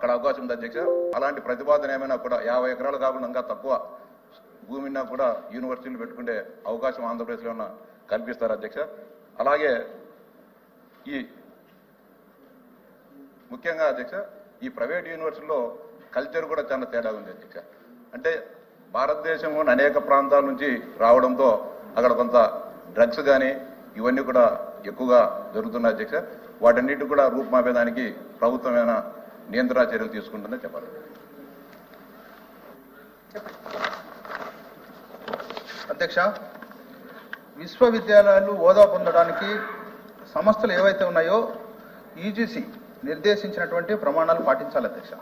అక్కడ అవకాశం ఉంది అధ్యక్ష. అలాంటి ప్రతిపాదన ఏమైనా కూడా యాభై ఎకరాలు కాకుండా ఇంకా తక్కువ భూమినా కూడా యూనివర్సిటీలు పెట్టుకునే అవకాశం ఆంధ్రప్రదేశ్లో ఉన్న కల్పిస్తారు అధ్యక్ష? అలాగే ఈ ముఖ్యంగా అధ్యక్ష ఈ ప్రైవేట్ యూనివర్సిటీలో కల్చర్ కూడా చాలా తేడా ఉంది అధ్యక్ష. అంటే భారతదేశంలోని అనేక ప్రాంతాల నుంచి రావడంతో అక్కడ కొంత డ్రగ్స్ కానీ ఇవన్నీ కూడా ఎక్కువగా జరుగుతున్నాయి అధ్యక్ష. వాటన్నిటి కూడా రూపుమాపేదానికి ప్రభుత్వమైన నియంత్రణ చర్యలు తీసుకుంటుందని చెప్పాలి. అధ్యక్ష విశ్వవిద్యాలయాలు హోదా పొందడానికి సంస్థలు ఏవైతే ఉన్నాయో ఈజీసీ నిర్దేశించినటువంటి ప్రమాణాలు పాటించాలి అధ్యక్ష.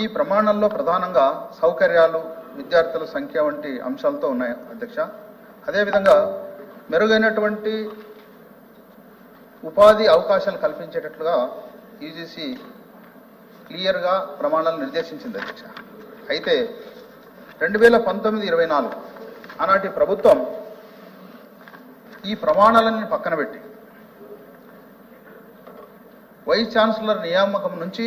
ఈ ప్రమాణాల్లో ప్రధానంగా సౌకర్యాలు విద్యార్థుల సంఖ్య వంటి అంశాలతో ఉన్నాయి అధ్యక్ష. అదేవిధంగా మెరుగైనటువంటి ఉపాధి అవకాశాలు కల్పించేటట్లుగా యూజీసీ క్లియర్గా ప్రమాణాలు నిర్దేశించింది అధ్యక్ష. అయితే రెండు వేల పంతొమ్మిది ఇరవై నాలుగు ఆనాటి ప్రభుత్వం ఈ ప్రమాణాలన్నీ పక్కన పెట్టి వైస్ ఛాన్సలర్ నియామకం నుంచి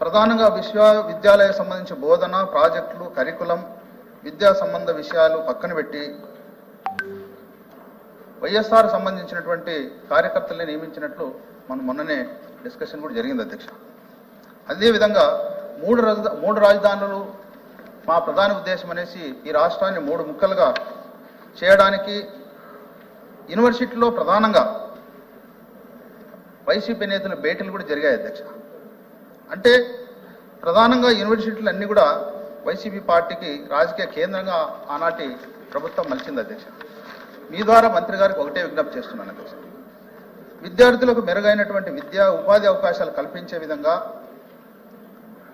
ప్రధానంగా విశ్వవిద్యాలయ సంబంధించిన బోధన ప్రాజెక్టులు కరికులం విద్యా సంబంధ విషయాలు పక్కన పెట్టి వైఎస్ఆర్ సంబంధించినటువంటి కార్యకర్తల్ని నియమించినట్లు మనం మొన్ననే డిస్కషన్ కూడా జరిగింది అధ్యక్ష. అదేవిధంగా మూడు రాజధా మూడు రాజధానులు మా ప్రధాన ఉద్దేశం అనేసి ఈ రాష్ట్రాన్ని మూడు ముక్కలుగా చేయడానికి యూనివర్సిటీలో ప్రధానంగా వైసీపీ నేతల భేటీలు కూడా జరిగాయి అధ్యక్ష. అంటే ప్రధానంగా యూనివర్సిటీలు అన్నీ కూడా వైసీపీ పార్టీకి రాజకీయ కేంద్రంగా ఆనాటి ప్రభుత్వం మలిచింది అధ్యక్ష. మీ ద్వారా మంత్రి గారికి ఒకటే విజ్ఞప్తి చేస్తున్నాను అధ్యక్ష. విద్యార్థులకు మెరుగైనటువంటి విద్యా ఉపాధి అవకాశాలు కల్పించే విధంగా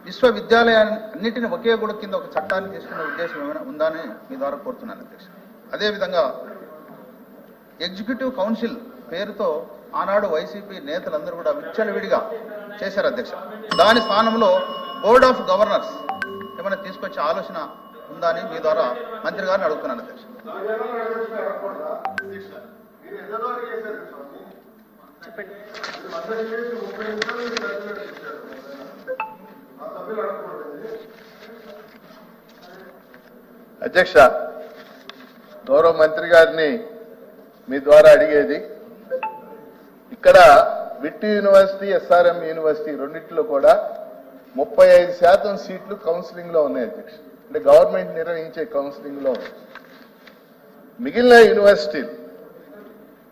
విశ్వవిద్యాలయాన్నింటిని ఒకే గుడి కింద ఒక చట్టాన్ని తీసుకునే ఉద్దేశం ఏమైనా ఉందా అని మీ ద్వారా కోరుతున్నాను అధ్యక్ష. అదేవిధంగా ఎగ్జిక్యూటివ్ కౌన్సిల్ పేరుతో ఆనాడు వైసీపీ నేతలందరూ కూడా విచ్చలవిడిగా చేశారు అధ్యక్ష. దాని స్థానంలో బోర్డ్ ఆఫ్ గవర్నర్స్ ఏమైనా తీసుకొచ్చే ఆలోచన ఉందా అని మీ ద్వారా మంత్రి గారిని అడుగుతున్నాను అధ్యక్ష. అధ్యక్ష గౌరవ మంత్రి గారిని మీ ద్వారా అడిగేది ఇక్కడ విట్టు యూనివర్సిటీ ఎస్ఆర్ఎం యూనివర్సిటీ రెండింటిలో కూడా ముప్పై ఐదు శాతం సీట్లు కౌన్సిలింగ్లో ఉన్నాయి అధ్యక్ష. అంటే గవర్నమెంట్ నిర్వహించే కౌన్సిలింగ్లో మిగిలిన యూనివర్సిటీలు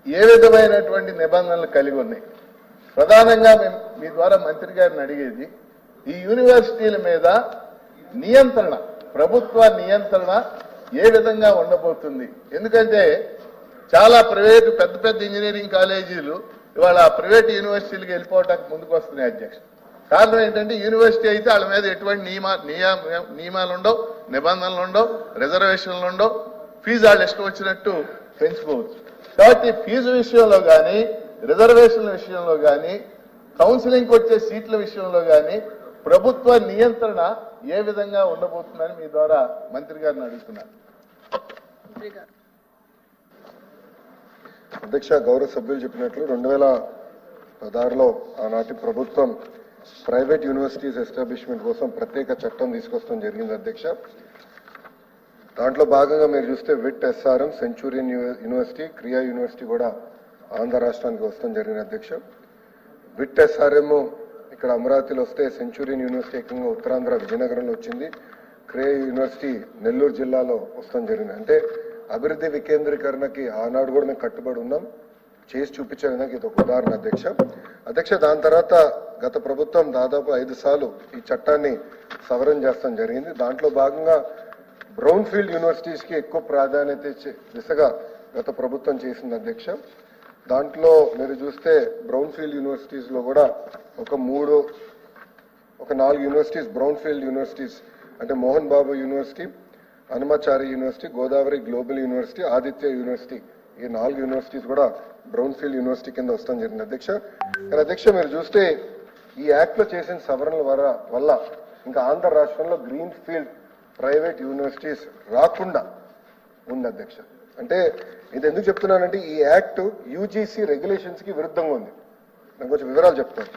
ఏ విధమైనటువంటి నిబంధనలు కలిగి ఉన్నాయి? ప్రధానంగా మేము మీ ద్వారా మంత్రి గారిని అడిగేది ఈ యూనివర్సిటీల మీద నియంత్రణ ప్రభుత్వ నియంత్రణ ఏ విధంగా ఉండబోతుంది? ఎందుకంటే చాలా ప్రైవేటు పెద్ద పెద్ద ఇంజనీరింగ్ కాలేజీలు ఇవాళ ప్రైవేట్ యూనివర్సిటీలకు వెళ్ళిపోవడానికి ముందుకు వస్తున్నాయి అధ్యక్ష. కారణం ఏంటంటే యూనివర్సిటీ అయితే వాళ్ళ మీద ఎటువంటి నియమ నియమ నియమాలు ఉండవు నిబంధనలు ఉండవు రిజర్వేషన్లు ఉండవు. ఫీజు వాళ్ళు ఇష్టం వచ్చినట్టు పెంచుకోవచ్చు కాబట్టి ఫీజు విషయంలో కానీ రిజర్వేషన్ల విషయంలో కానీ కౌన్సిలింగ్కి వచ్చే సీట్ల విషయంలో కానీ ప్రభుత్వ నియంత్రణ ఏ విధంగా ఉండబోతుందని మీ ద్వారా మంత్రి గారిని అడుగుతున్నాను. అధ్యక్ష గౌరవ సభ్యులు చెప్పినట్లు రెండు వేల పదహారులో ఆనాటి ప్రభుత్వం ప్రైవేట్ యూనివర్సిటీస్ ఎస్టాబ్లిష్మెంట్ కోసం ప్రత్యేక చట్టం తీసుకొస్తాం జరిగింది అధ్యక్ష. దాంట్లో భాగంగా మీరు చూస్తే VIT SRM Centurion university Krea university కూడా ఆంధ్ర రాష్ట్రానికి వస్తాం జరిగిన అధ్యక్ష. విట్ ఎస్ఆర్ఎం ఇక్కడ అమరావతిలో వస్తే సెంచురియన్ యూనివర్సిటీ ఏకంగా ఉత్తరాంధ్ర విజయనగరంలో వచ్చింది. క్రియా యూనివర్సిటీ నెల్లూరు జిల్లాలో వస్తాం జరిగింది. అంటే అభివృద్ధి వికేంద్రీకరణకి ఆనాడు కూడా మేము కట్టుబడి ఉన్నాం. చేసి చూపించే ఇది ఒక ఉదాహరణ అధ్యక్ష. అధ్యక్ష దాని తర్వాత గత ప్రభుత్వం దాదాపు ఐదు సార్లు ఈ చట్టాన్ని సవరణ చేస్తాం జరిగింది. దాంట్లో భాగంగా బ్రౌన్ ఫీల్డ్ యూనివర్సిటీస్కి ఎక్కువ ప్రాధాన్యత ఇచ్చే దిశగా గత ప్రభుత్వం చేసింది అధ్యక్ష. దాంట్లో మీరు చూస్తే బ్రౌన్ ఫీల్డ్ యూనివర్సిటీస్లో కూడా ఒక మూడు ఒక నాలుగు యూనివర్సిటీస్ బ్రౌన్ ఫీల్డ్ యూనివర్సిటీస్ అంటే Mohan Babu university Hanumachari university Godavari global university Aditya university ఈ నాలుగు యూనివర్సిటీస్ కూడా బ్రౌన్ ఫీల్డ్ యూనివర్సిటీ కింద వస్తాం జరిగింది అధ్యక్ష. కానీ అధ్యక్ష మీరు చూస్తే ఈ యాక్ట్లో చేసిన సవరణల వల్ల ఇంకా ఆంధ్ర రాష్ట్రంలో గ్రీన్ ఫీల్డ్ ప్రైవేట్ యూనివర్సిటీస్ రాకుండా ఉంది అధ్యక్ష. అంటే ఇది ఎందుకు చెప్తున్నానంటే ఈ యాక్ట్ యూజీసీ రెగ్యులేషన్స్కి విరుద్ధంగా ఉంది. నేను కొంచెం వివరాలు చెప్తాను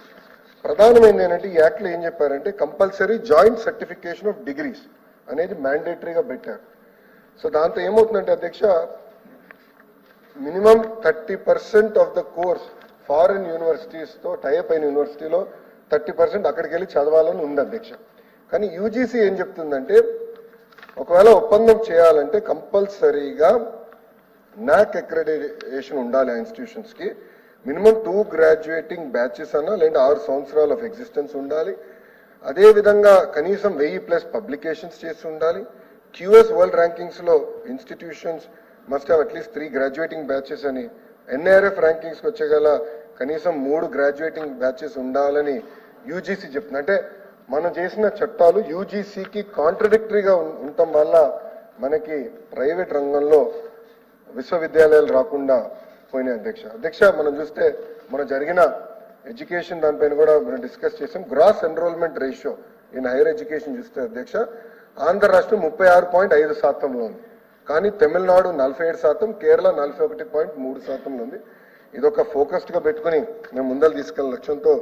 ప్రధానమైనది ఏంటంటే ఈ యాక్ట్లో ఏం చెప్పారంటే compulsory joint certification of degrees అనేది మ్యాండేటరీగా పెట్టారు. సో దాంతో ఏమవుతుందంటే అధ్యక్ష minimum thirty percent of the course foreign యూనివర్సిటీస్తో type అయిన యూనివర్సిటీలో థర్టీ పర్సెంట్ అక్కడికి వెళ్ళి చదవాలని ఉంది అధ్యక్ష. కానీ యూజీసీ ఏం చెప్తుందంటే ఒకవేళ ఒప్పందం చేయాలంటే కంపల్సరీగా నాక్ అక్రెడిటేషన్ ఉండాలి ఆ ఇన్స్టిట్యూషన్స్కి మినిమం టూ గ్రాడ్యుయేటింగ్ బ్యాచెస్ అన్నా లేదంటే ఆరు సంవత్సరాలు ఆఫ్ ఎగ్జిస్టెన్స్ ఉండాలి. అదేవిధంగా కనీసం వెయ్యి ప్లస్ పబ్లికేషన్స్ చేసి ఉండాలి. QS world ర్యాంకింగ్స్లో institutions must have at least three graduating batches అని. ఎన్ఐఆర్ఎఫ్ ర్యాంకింగ్స్కి వచ్చేగల కనీసం మూడు గ్రాడ్యుయేటింగ్ బ్యాచెస్ ఉండాలని యూజీసీ చెప్తుంది. అంటే మనం చేసిన చట్టాలు యూజీసీకి కాంట్రడిక్టరీగా ఉండటం వల్ల మనకి ప్రైవేట్ రంగంలో విశ్వవిద్యాలయాలు రాకుండా పోయినాయి అధ్యక్ష. అధ్యక్ష మనం చూస్తే మనం జరిగిన ఎడ్యుకేషన్ దానిపైన కూడా మనం డిస్కస్ చేసాం. Gross enrolment ratio in higher education చూస్తే అధ్యక్ష ఆంధ్ర రాష్ట్రం ముప్పై ఆరు పాయింట్ ఐదు శాతంలో ఉంది. కానీ తమిళనాడు నలభై ఏడు శాతం కేరళ నలభై ఒకటి పాయింట్ మూడు శాతంలో ఉంది. ఇది ఒక పెట్టుకుని మేము ముందలు తీసుకెళ్ళిన లక్ష్యంతో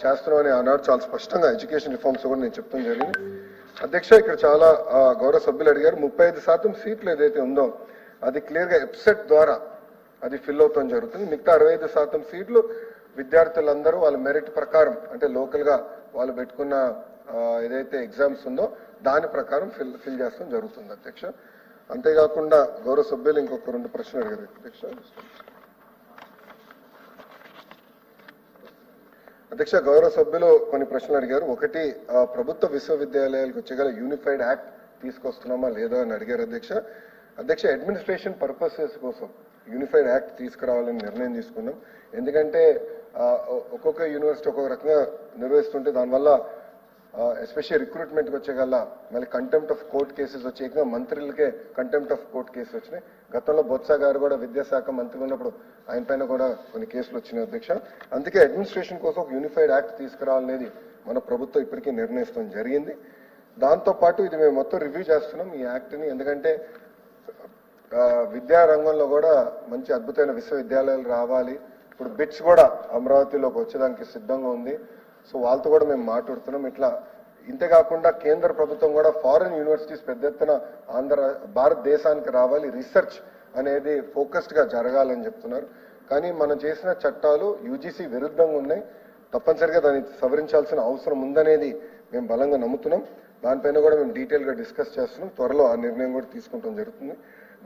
చేస్తున్నామని ఆనాడు చాలా స్పష్టంగా ఎడ్యుకేషన్ రిఫార్మ్స్ కూడా నేను చెప్తాం జరిగింది. అధ్యక్ష ఇక్కడ చాలా గౌరవ సభ్యులు అడిగారు. ముప్పై ఐదు శాతం సీట్లు ఏదైతే ఉందో అది క్లియర్గా ఎప్సెట్ ద్వారా అది ఫిల్ అవుతాం జరుగుతుంది. మిగతా అరవై ఐదు శాతం సీట్లు విద్యార్థులందరూ వాళ్ళ మెరిట్ ప్రకారం అంటే లోకల్గా వాళ్ళు పెట్టుకున్న ఏదైతే ఎగ్జామ్స్ ఉందో దాని ప్రకారం ఫిల్ ఫిల్ చేస్తాం జరుగుతుంది అధ్యక్ష. అంతేకాకుండా గౌరవ సభ్యులు ఇంకొక రెండు ప్రశ్నలు అడిగారు. అధ్యక్ష అధ్యక్ష గౌరవ సభ్యులు కొన్ని ప్రశ్నలు అడిగారు. ఒకటి ప్రభుత్వ విశ్వవిద్యాలయాలకు వచ్చేగల యూనిఫైడ్ యాక్ట్ తీసుకొస్తున్నామా లేదా అని అడిగారు అధ్యక్ష. అధ్యక్ష అడ్మినిస్ట్రేషన్ పర్పసెస్ కోసం యూనిఫైడ్ యాక్ట్ తీసుకురావాలని నిర్ణయం తీసుకున్నాం. ఎందుకంటే ఒక్కొక్క యూనివర్సిటీ ఒక్కొక్క రకంగా నిర్వహిస్తుంటే దానివల్ల ఎస్పెషల్లీ రిక్రూట్మెంట్కి వచ్చేగల మళ్ళీ కంటెంప్ట్ ఆఫ్ కోర్ట్ కేసెస్ వచ్చే ఇంకా మంత్రులకే కంటెంప్ట్ ఆఫ్ కోర్ట్ కేసెస్ వచ్చినాయి. గతంలో బొత్స గారు కూడా విద్యాశాఖ మంత్రి ఉన్నప్పుడు ఆయన పైన కూడా కొన్ని కేసులు వచ్చినాయి అధ్యక్ష. అందుకే అడ్మినిస్ట్రేషన్ కోసం ఒక యూనిఫైడ్ యాక్ట్ తీసుకురావాలనేది మన ప్రభుత్వం ఇప్పటికీ నిర్ణయిస్తాం జరిగింది. దాంతో పాటు ఇది మేము మొత్తం రివ్యూ చేస్తున్నాం ఈ యాక్ట్ని ఎందుకంటే విద్యా రంగంలో కూడా మంచి అద్భుతమైన విశ్వవిద్యాలయాలు రావాలి. ఇప్పుడు బిట్స్ కూడా అమరావతిలోకి వచ్చేదానికి సిద్ధంగా ఉంది. సో వాళ్ళతో కూడా మేము మాట్లాడుతున్నాం. ఇట్లా ఇంతే కాకుండా కేంద్ర ప్రభుత్వం కూడా ఫారిన్ యూనివర్సిటీస్ పెద్ద ఎత్తున ఆంధ్ర భారతదేశానికి రావాలి. రీసెర్చ్ అనేది ఫోకస్డ్గా జరగాలని చెప్తున్నారు. కానీ మనం చేసిన చట్టాలు యూజీసీ విరుద్ధంగా ఉన్నాయి. తప్పనిసరిగా దాన్ని సవరించాల్సిన అవసరం ఉందనేది మేము బలంగా నమ్ముతున్నాం. దానిపైన కూడా మేము డీటెయిల్గా డిస్కస్ చేస్తున్నాం. త్వరలో ఆ నిర్ణయం కూడా తీసుకుంటాం జరుగుతుంది.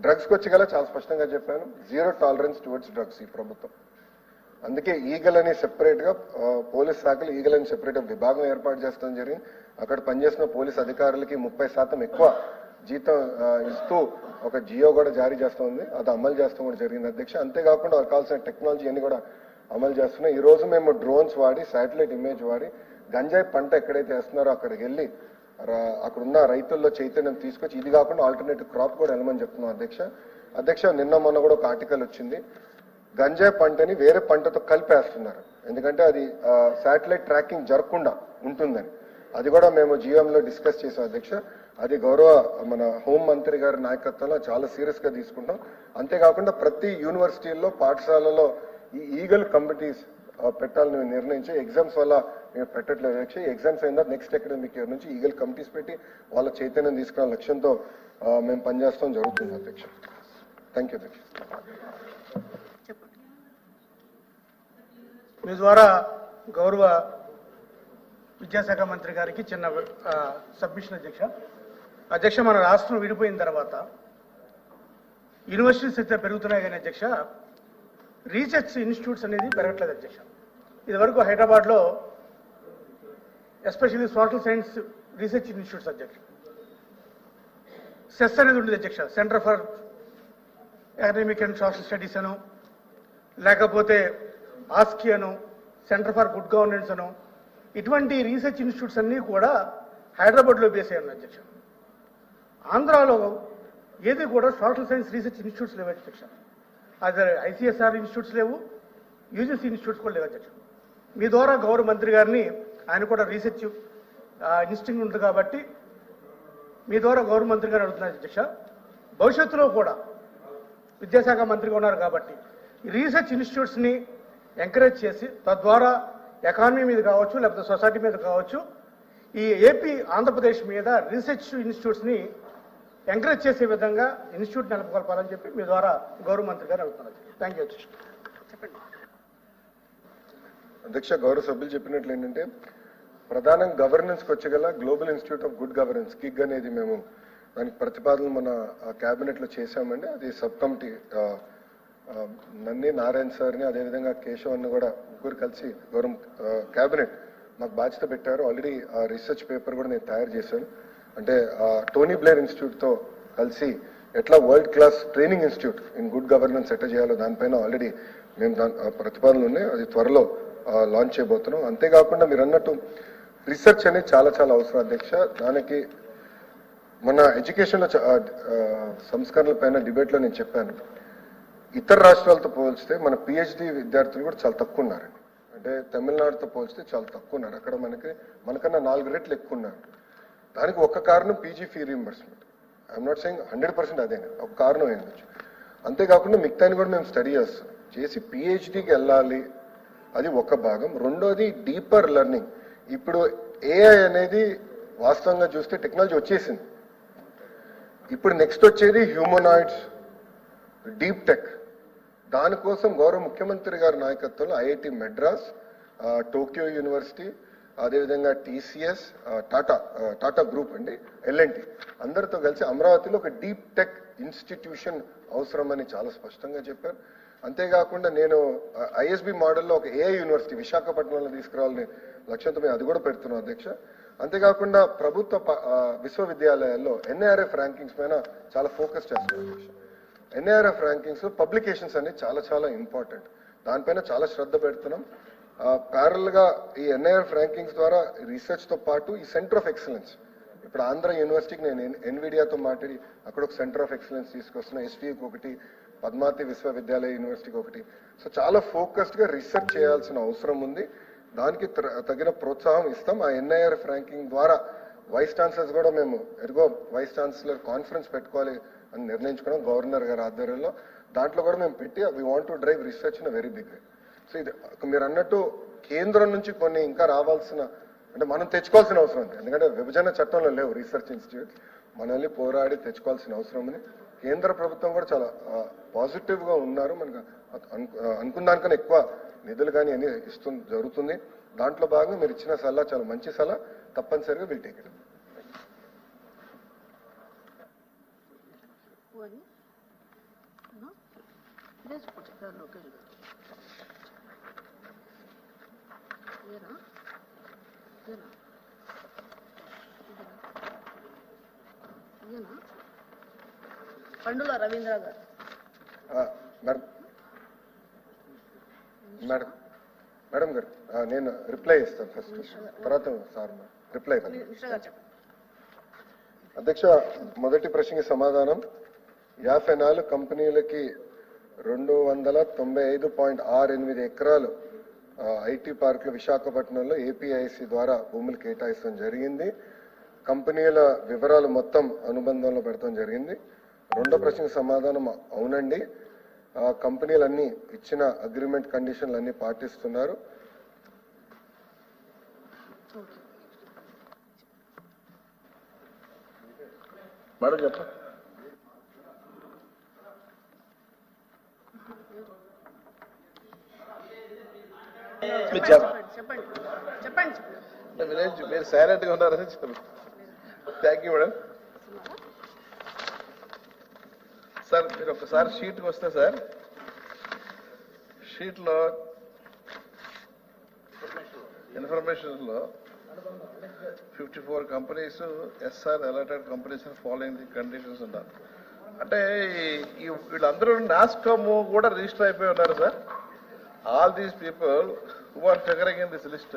డ్రగ్స్కి వచ్చి గల చాలా స్పష్టంగా చెప్పాను. జీరో టాలరెన్స్ టువర్డ్స్ డ్రగ్స్ ఈ ప్రభుత్వం. అందుకే ఈగల్ అని సెపరేట్గా పోలీస్ శాఖలు ఈగల్ అని సెపరేట్ విభాగం ఏర్పాటు చేస్తాం జరిగింది. అక్కడ పనిచేసిన పోలీస్ అధికారులకి ముప్పై శాతం ఎక్కువ జీతం ఇస్తూ ఒక జియో కూడా జారీ చేస్తుంది. అది అమలు చేస్తాం కూడా జరిగింది. అధ్యక్ష అంతేకాకుండా వారికి కావాల్సిన టెక్నాలజీ అన్ని కూడా అమలు చేస్తున్నాం ఈ రోజు మేము డ్రోన్స్ వాడి శాటిలైట్ ఇమేజ్ వాడి గంజాయి పంట ఎక్కడైతే వేస్తున్నారో అక్కడికి వెళ్ళి అక్కడున్న రైతుల్లో చైతన్యం తీసుకొచ్చి ఇది కాకుండా ఆల్టర్నేటివ్ క్రాప్ కూడా వెళ్ళమని చెప్తున్నాం అధ్యక్ష. అధ్యక్ష నిన్న మొన్న కూడా ఒక ఆర్టికల్ వచ్చింది. గంజాయి పంటని వేరే పంటతో కలిపేస్తున్నారు. ఎందుకంటే అది శాటిలైట్ ట్రాకింగ్ జరగకుండా ఉంటుందని. అది కూడా మేము జీఎంలో డిస్కస్ చేసాం అధ్యక్ష. అది గౌరవ మన హోం మంత్రి గారి నాయకత్వంలో చాలా సీరియస్గా తీసుకుంటాం. అంతేకాకుండా ప్రతి యూనివర్సిటీల్లో పాఠశాలలో ఈ ఈగల్ కమిటీస్ పెట్టాలని నిర్ణయించి ఎగ్జామ్స్ వల్ల మేము పెట్టట్లేదు అధ్యక్ష. ఎగ్జామ్స్ అయిన నెక్స్ట్ అకాడమిక్ ఇయర్ నుంచి ఈగల్ కమిటీస్ పెట్టి వాళ్ళ చైతన్యం తీసుకునే లక్ష్యంతో మేము పనిచేస్తాం జరుగుతుంది అధ్యక్ష. థ్యాంక్ యూ అధ్యక్ష. మీ ద్వారా గౌరవ విద్యాశాఖ మంత్రి గారికి చిన్న సబ్మిషన్ అధ్యక్ష. అధ్యక్ష మన రాష్ట్రం విడిపోయిన తర్వాత యూనివర్సిటీస్ అయితే పెరుగుతున్నాయి కానీ అధ్యక్ష రీసెర్చ్ ఇన్స్టిట్యూట్స్ అనేది పెరగట్లేదు అధ్యక్ష. ఇదివరకు హైదరాబాద్లో especially social science research institutes అధ్యక్ష. సెస్ అనేది ఉండేది అధ్యక్ష centre for academic and social studies అను. లేకపోతే ఆస్కి అను సెంటర్ ఫర్ గుడ్ గవర్నెన్స్ అను ఇటువంటి రీసెర్చ్ ఇన్స్టిట్యూట్స్ అన్నీ కూడా హైదరాబాద్లో బేస్ అయ్యాయి అధ్యక్ష. ఆంధ్రాలో ఏది కూడా సోషల్ సైన్స్ రీసెర్చ్ ఇన్స్టిట్యూట్స్ లేవు అధ్యక్ష. అది ఐసిఎస్ఆర్ ఇన్స్టిట్యూట్స్ లేవు యూజీసీ ఇన్స్టిట్యూట్స్ కూడా లేవు అధ్యక్ష. మీ ద్వారా గౌరవ మంత్రి గారిని ఆయన కూడా రీసెర్చ్ ఇన్స్టిట్యూట్ ఉంది కాబట్టి మీ ద్వారా గౌరవ మంత్రి గారు అడుగుతున్నారు అధ్యక్ష. భవిష్యత్తులో కూడా విద్యాశాఖ మంత్రిగా ఉన్నారు కాబట్టి రీసెర్చ్ ఇన్స్టిట్యూట్స్ని ఎంకరేజ్ చేసి తద్వారా ఎకానమీ మీద కావచ్చు లేకపోతే సొసైటీ మీద కావచ్చు ఈ ఏపీ ఆంధ్రప్రదేశ్ మీద రీసెర్చ్ ఇన్స్టిట్యూట్స్ని ఎంకరేజ్ చేసే విధంగా ఇన్స్టిట్యూట్ నెలకొల్పాలని చెప్పి మీ ద్వారా గౌరవ మంత్రి గారు అడుగుతున్నారు. థ్యాంక్ యూ చెప్పండి. అధ్యక్ష గౌరవ సభ్యులు చెప్పినట్లు ఏంటంటే ప్రధానంగా గవర్నెన్స్కి వచ్చగల global institute of good governance కిగ్ అనేది మేము దానికి ప్రతిపాదన మన క్యాబినెట్లో చేశామండి. అది సబ్ కమిటీ నన్ని నారాయణ సార్ని అదేవిధంగా కేశవ్ అన్ని కూడా ముగ్గురు కలిసి గౌరవం క్యాబినెట్ మాకు బాధ్యత పెట్టారు. ఆల్రెడీ ఆ రీసెర్చ్ పేపర్ కూడా నేను తయారు చేశాను. అంటే ఆ, టోనీ బ్లేర్ ఇన్స్టిట్యూట్తో కలిసి ఎట్లా world class training institute in good governance ఎట్లా చేయాలో దానిపైన ఆల్రెడీ మేము దాని ప్రతిపాదనలు ఉన్నాయి అది త్వరలో లాంచ్ చేయబోతున్నాం. అంతేకాకుండా మీరు అన్నట్టు రీసెర్చ్ అనేది చాలా చాలా అవసరం అధ్యక్ష. దానికి మన ఎడ్యుకేషన్లో సంస్కరణల పైన డిబేట్లో నేను చెప్పాను. ఇతర రాష్ట్రాలతో పోల్చితే మన పిహెచ్డి విద్యార్థులు కూడా చాలా తక్కువ ఉన్నారు. అంటే తమిళనాడుతో పోల్చితే చాలా తక్కువ ఉన్నారు. అక్కడ మనకి మనకన్నా నాలుగు రెట్లు ఎక్కువ ఉన్నారు. దానికి ఒక కారణం PG fee reimbursement I'm not saying hundred percent అదే. ఒక కారణం ఏంటచ్చు అంతేకాకుండా మిగతాని కూడా మేము స్టడీ చేస్తాం. చేసి పిహెచ్డికి వెళ్ళాలి. అది ఒక భాగం. రెండోది డీపర్ లెర్నింగ్ ఇప్పుడు ఏఐ అనేది వాస్తవంగా చూస్తే టెక్నాలజీ వచ్చేసింది. ఇప్పుడు నెక్స్ట్ వచ్చేది హ్యూమనాయిడ్స్ డీప్ టెక్ దానికోసం గౌరవ ముఖ్యమంత్రి గారి నాయకత్వంలో ఐఐటి మెడ్రాస్ టోక్యో యూనివర్సిటీ అదేవిధంగా టీసీఎస్ టాటా టాటా గ్రూప్ అండి ఎల్ఎన్టీ అందరితో కలిసి అమరావతిలో ఒక డీప్ టెక్ ఇన్స్టిట్యూషన్ అవసరమని చాలా స్పష్టంగా చెప్పారు. అంతేకాకుండా నేను ఐఎస్బి మోడల్లో ఒక ఏఐ యూనివర్సిటీ విశాఖపట్నంలో తీసుకురావాలని లక్ష్యంతో మేము అది కూడా పెడుతున్నాం అధ్యక్ష. అంతేకాకుండా ప్రభుత్వ విశ్వవిద్యాలయాల్లో ఎన్ఐఆర్ఎఫ్ ర్యాంకింగ్స్ పైన చాలా ఫోకస్ చేస్తున్నాం అధ్యక్ష. ఎన్ఐఆర్ఎఫ్ ర్యాంకింగ్స్ పబ్లికేషన్స్ అనేది చాలా చాలా ఇంపార్టెంట్ దానిపైన చాలా శ్రద్ధ పెడుతున్నాం. ప్యారల్గా ఈ ఎన్ఐఆర్ఎఫ్ ర్యాంకింగ్స్ ద్వారా రీసెర్చ్తో పాటు ఈ సెంటర్ ఆఫ్ ఎక్సలెన్స్ ఇప్పుడు ఆంధ్ర యూనివర్సిటీకి నేను ఎన్విడియాతో మాట్లాడి అక్కడ ఒక సెంటర్ ఆఫ్ ఎక్సలెన్స్ తీసుకొస్తున్నా. ఎస్టీకి ఒకటి పద్మావతి విశ్వవిద్యాలయ యూనివర్సిటీకి ఒకటి. సో చాలా ఫోకస్డ్గా రీసెర్చ్ చేయాల్సిన అవసరం ఉంది. దానికి తగిన ప్రోత్సాహం ఇస్తాం. ఆ ఎన్ఐఆర్ఎఫ్ ర్యాంకింగ్ ద్వారా వైస్ ఛాన్సలర్స్ కూడా మేము ఎరుగో వైస్ ఛాన్సలర్ కాన్ఫరెన్స్ పెట్టుకోవాలి అని నిర్ణయించుకున్నాం గవర్నర్ గారి ఆధ్వర్యంలో. దాంట్లో కూడా మేము పెట్టి we want to drive research in very big way so ఇది మీరు అన్నట్టు కేంద్రం నుంచి కొన్ని ఇంకా రావాల్సిన అంటే మనం తెచ్చుకోవాల్సిన అవసరం ఉంది. ఎందుకంటే విభజన చట్టంలో లేవు రీసెర్చ్ ఇన్స్టిట్యూట్ మనల్ని పోరాడి తెచ్చుకోవాల్సిన అవసరం ఉంది. కేంద్ర ప్రభుత్వం కూడా చాలా పాజిటివ్గా ఉన్నారు. మనకు అనుకున్న దానికన్నా ఎక్కువ నిధులు కానీ అన్ని ఇస్తు జరుగుతుంది. దాంట్లో భాగంగా మీరు ఇచ్చిన సలహా చాలా మంచి సలహా. తప్పనిసరిగా విల్ టేక్ లోకేష్ గారు ఇదేనా? పండుల రవీంద్ర గారు. మేడం. మేడం. గారు నేను రిప్లై ఇస్తాను ఫస్ట్ తర్వాత సార్ రిప్లై అధ్యక్ష మొదటి ప్రశ్నకి సమాధానం. యాభై నాలుగు కంపెనీలకి రెండు వందల తొంభై ఐదు పాయింట్ ఆరు ఎనిమిది ఎకరాలు ఐటీ పార్కులు విశాఖపట్నంలో ఏపీఐసి ద్వారా భూములు కేటాయిస్తాం జరిగింది. కంపెనీల వివరాలు మొత్తం అనుబంధంలో పెడతాం జరిగింది. రెండో ప్రశ్నకు సమాధానం అవునండి. కంపెనీలన్నీ ఇచ్చిన అగ్రిమెంట్ కండిషన్లు అన్ని పాటిస్తున్నారు మేడం చెప్పండి. విలేజ్ మీరు సైలెంట్గా ఉన్నారని చెప్పండి. థ్యాంక్ యూ మేడం సార్ మీరు ఒకసారి షీట్కి వస్తే సార్. షీట్లో ఇన్ఫర్మేషన్లో fifty four companies SR alerted companies following the conditions ఉన్నారు. అంటే వీళ్ళందరూ నాస్కమ్ కూడా రిజిస్టర్ అయిపోయి ఉన్నారు sir. All these people who are figuring in this list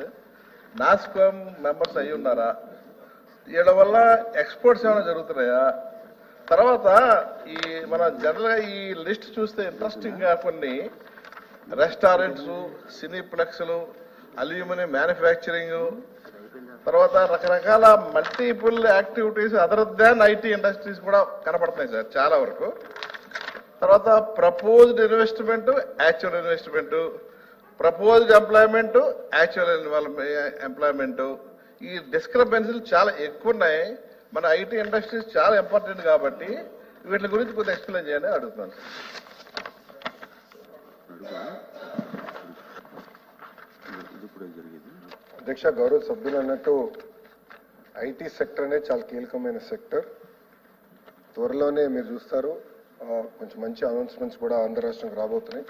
NASSCOM members అయి ఉన్నారా? వీళ్ళ వల్ల ఎక్స్పోర్ట్స్ ఏమైనా జరుగుతున్నాయా? తర్వాత ఈ మన జనరల్గా ఈ లిస్ట్ చూస్తే ఇంట్రెస్టింగ్గా కొన్ని రెస్టారెంట్స్ సినీప్లెక్స్లు అల్యూమినియం మ్యానుఫ్యాక్చరింగ్ తర్వాత రకరకాల multiple activities other than IT industries కూడా కనపడుతున్నాయి సార్ చాలా వరకు. తర్వాత proposed investment actual investment proposed employment actual employment ఈ డిస్క్రిపెన్సీలు చాలా ఎక్కువ ఉన్నాయి మన ఐటీ ఇండస్ట్రీస్ చాలా ఇంపార్టెంట్ కాబట్టి వీటి గురించి కొద్దిగా ఎక్స్ప్లెయిన్ చేయని అడుగుతున్నాను అధ్యక్ష గౌరవ సభ్యులు అన్నట్టు ఐటీ సెక్టర్ అనేది చాలా కీలకమైన సెక్టర్ త్వరలోనే మీరు చూస్తారు. కొంచెం మంచి అనౌన్స్మెంట్స్ కూడా ఆంధ్ర రాష్ట్రంకి రాబోతున్నాయి.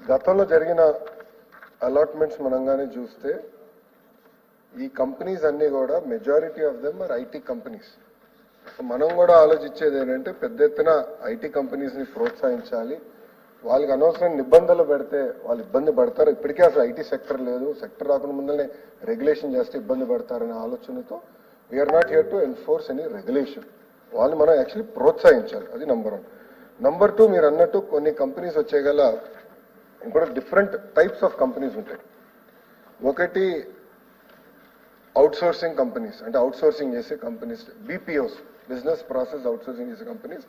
గతంలో జరిగిన అలాట్మెంట్స్ మనంగానే చూస్తే ఈ కంపెనీస్ అన్నీ కూడా majority of them are IT companies మనం కూడా ఆలోచించేది ఏంటంటే పెద్ద ఎత్తున ఐటీ కంపెనీస్ని ప్రోత్సహించాలి. వాళ్ళకి అనవసరం నిబంధనలు పెడితే వాళ్ళు ఇబ్బంది పడతారు. ఇప్పటికే అసలు ఐటీ సెక్టర్ లేదు. సెక్టర్ రాకుండా ముందరనే రెగ్యులేషన్ చేస్తే ఇబ్బంది పడతారనే ఆలోచనతో we're not here to enforce any regulation వాళ్ళు మనం యాక్చువల్లీ ప్రోత్సహించాలి. అది నంబర్ వన్ నంబర్ టూ మీరు అన్నట్టు కొన్ని కంపెనీస్ వచ్చేగల ఇంకోటి డిఫరెంట్ టైప్స్ ఆఫ్ కంపెనీస్ ఉంటాయి. ఒకటి అవుట్సోర్సింగ్ కంపెనీస్ అంటే అవుట్ సోర్సింగ్ చేసే companies BPOs business process outsourcing చేసే కంపెనీస్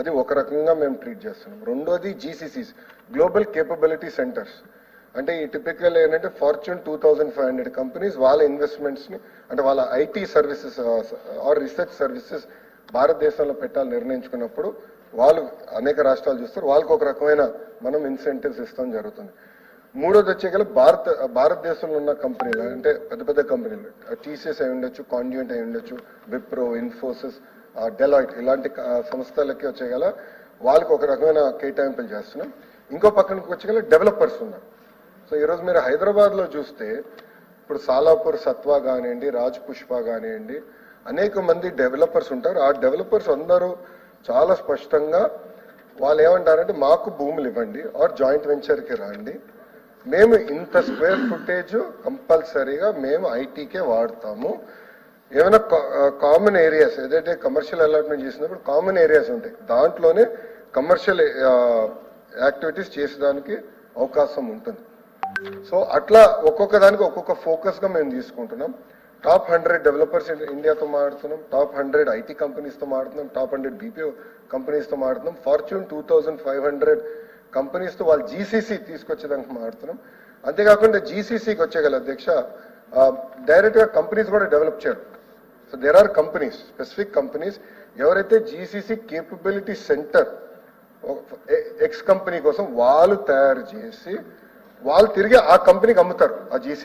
అది ఒక రకంగా మేము ట్రీట్ చేస్తున్నాం. రెండోది జీసీసీస్ గ్లోబల్ కేపబిలిటీ సెంటర్స్ అంటే ఈ టిపికల్ ఏంటంటే Fortune two thousand five hundred companies వాళ్ళ ఇన్వెస్ట్మెంట్స్ని అంటే వాళ్ళ IT services or research services భారతదేశంలో పెట్టాలని నిర్ణయించుకున్నప్పుడు వాళ్ళు అనేక రాష్ట్రాలు చూస్తారు వాళ్ళకి ఒక రకమైన మనం ఇన్సెంటివ్స్ ఇస్తాం జరుగుతుంది. మూడోది వచ్చేగల భారత భారతదేశంలో ఉన్న కంపెనీలు అంటే పెద్ద పెద్ద కంపెనీలు టీసీఎస్ అయి ఉండొచ్చు కాండ్యూంట్ అయి ఉండొచ్చు విప్రో ఇన్ఫోసిస్ డెలాయిట్ ఇలాంటి సంస్థలకి వచ్చేగల వాళ్ళకి ఒక రకమైన కేటాయింపులు చేస్తున్నాం. ఇంకో పక్కనకి వచ్చేగల డెవలపర్స్ ఉన్నారు. సో ఈరోజు మీరు హైదరాబాద్లో చూస్తే ఇప్పుడు సాలాపూర్ సత్వా కానివ్వండి రాజ్ పుష్ప కానివ్వండి అనేక మంది డెవలపర్స్ ఉంటారు. ఆ డెవలపర్స్ అందరూ చాలా స్పష్టంగా వాళ్ళు ఏమంటారంటే మాకు భూములు ఇవ్వండి ఆర్ జాయింట్ వెంచర్కి రండి. మేము ఇంత స్క్వేర్ ఫుటేజ్ కంపల్సరీగా మేము ఐటీకే వాడతాము. ఏమైనా కామన్ ఏరియాస్ ఏదైతే కమర్షియల్ అలాట్మెంట్ చేసినప్పుడు కామన్ ఏరియాస్ ఉంటాయి. దాంట్లోనే కమర్షియల్ యాక్టివిటీస్ చేసేదానికి అవకాశం ఉంటుంది. సో అట్లా ఒక్కొక్క దానికి ఒక్కొక్క ఫోకస్గా మేము తీసుకుంటున్నాం. టాప్ హండ్రెడ్ డెవలపర్స్ ఇండియాతో మాడుతున్నాం టాప్ హండ్రెడ్ ఐటీ కంపెనీస్తో మాడుతున్నాం టాప్ హండ్రెడ్ బీపీఓ కంపెనీస్తో మాడుతున్నాం Fortune two thousand five hundred కంపెనీస్తో వాళ్ళు జీసీసీ తీసుకొచ్చేదానికి మాడుతున్నాం అంతేకాకుండా జీసీసీకి వచ్చేగల అధ్యక్ష డైరెక్ట్గా కంపెనీస్ కూడా డెవలప్ చేయరు. So there are companies specific companies ఎవరైతే GCC capability centre X company కోసం వాళ్ళు తయారు చేసి వాళ్ళు తిరిగి ఆ కంపెనీకి అమ్ముతారు ఆ జీసీ